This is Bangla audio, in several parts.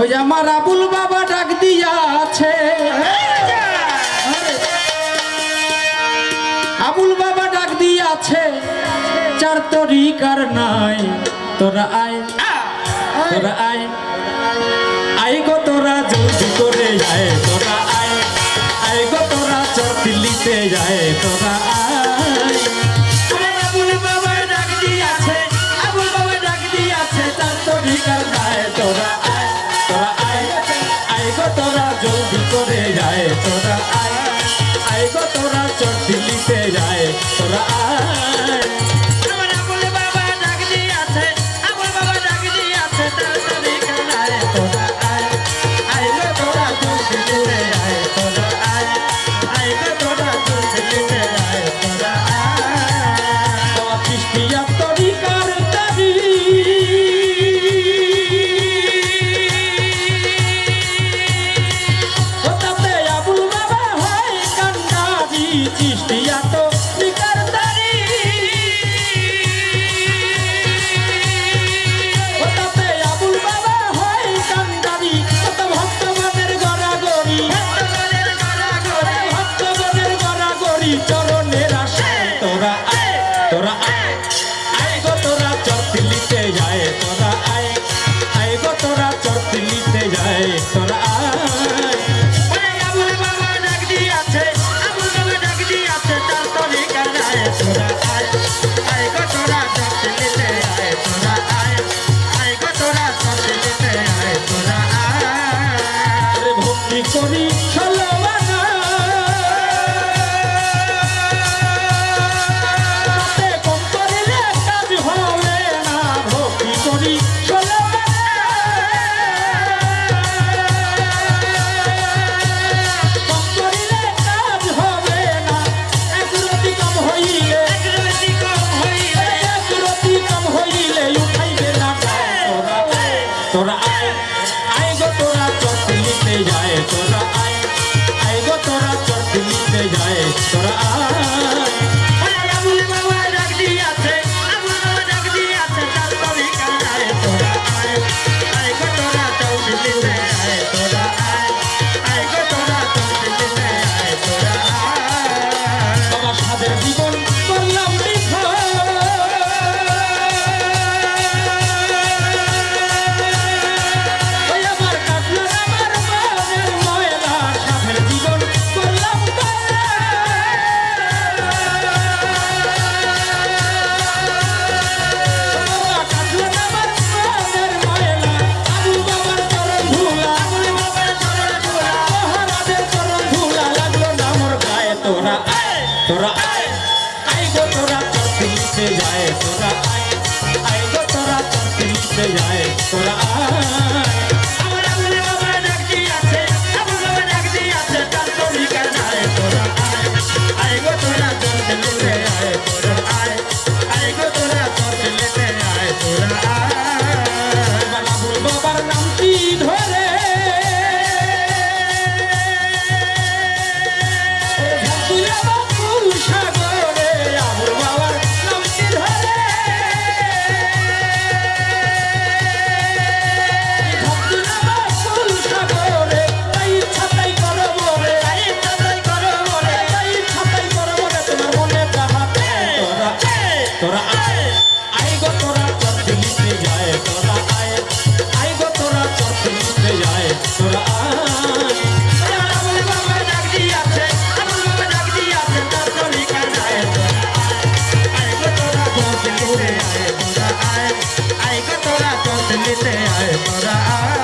ওই আমার আবুল বাবা ডাক দিয়াছে। আবুল বাবা ডাক দিয়াছে, চার তরিকার নাই, তোরা আয় তোরা আয় আয় গো তোরা জলদি করে যায় তোরা আয় আয় গো তোরা দিল্লিতে যায় তোরা চটি করে যায় তোরা আয়। আয় গো তোরা চটি লিতে যায় তোরা আয়। Istiak Sarah. गो तोरा परसिल से जाए तोरा आए। आए गो तोरा परसिल से जाए तोरा સતને તે આય પરા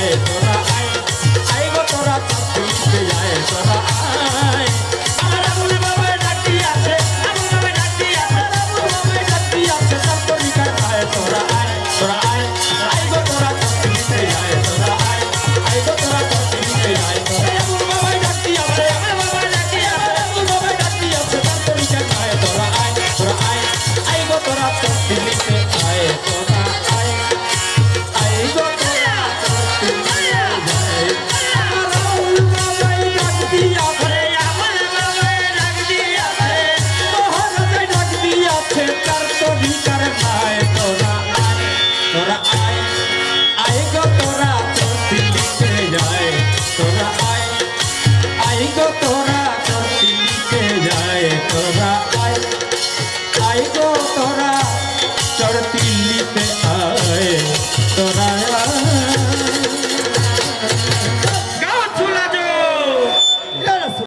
যায় আয় গো তোরা তোর দিল্লিতে যায়, তোরা আয় আয় গো তোরা তোর দিল্লিতে যায়, তোরা আয় আয় গো